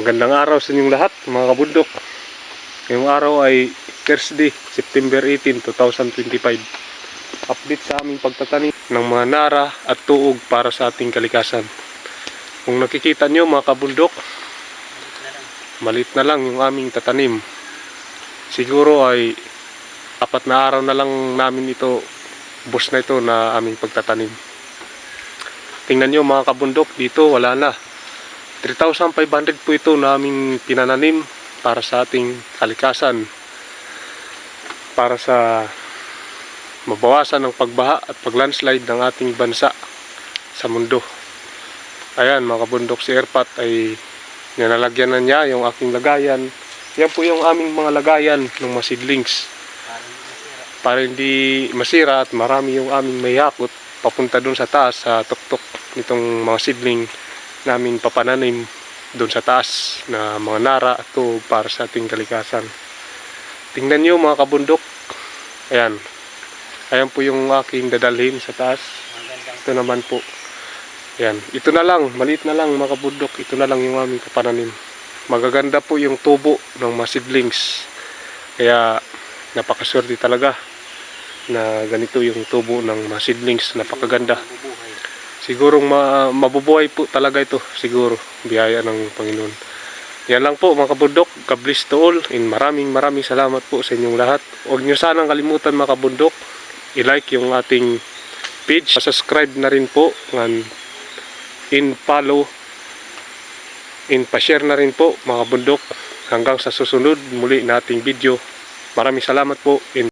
Magandang araw sa inyong lahat, mga kabundok. Ngayong araw ay Thursday, September 18, 2025. Update sa aming pagtatanim ng mga nara at tuog para sa ating kalikasan. Kung nakikita nyo mga kabundok, malit na lang yung aming tatanim. Siguro ay apat na araw na lang namin ito, bus na ito na aming pagtatanim. Tingnan nyo mga kabundok, dito wala na. 3,500 po ito na aming pinananim para sa ating kalikasan. Para sa mabawasan ng pagbaha at paglandslide ng ating bansa sa mundo. Ayan mga kabundok si Erpat ay nilalagyan na niya yung aking lagayan. Yan po yung aming mga lagayan ng mga seedlings para hindi masira at marami yung aming mayakot papunta dun sa taas sa tuktok nitong mga seedling namin papananim doon sa taas na mga nara at para sa ating kalikasan. Tingnan nyo mga kabundok. Ayan. Ayan po yung aking dadalhin sa taas. Ito naman po. Ayan. Ito na lang. Maliit na lang mga kabundok. Ito na lang yung aming papananim. Magaganda po yung tubo ng mga seedlings. Kaya napakaswerte talaga na ganito yung tubo ng mga seedlings. Napakaganda. Sigurong ma mabubuhay po talaga ito. Siguro. Biyaya ng Panginoon. Yan lang po mga kabundok. God bless to all. And maraming maraming salamat po sa inyong lahat. Huwag nyo sanang kalimutan mga kabundok. I-like yung ating page. Subscribe na rin po. And in follow. In pa-share na rin po mga kabundok. Hanggang sa susunod muli nating video. Maraming salamat po. In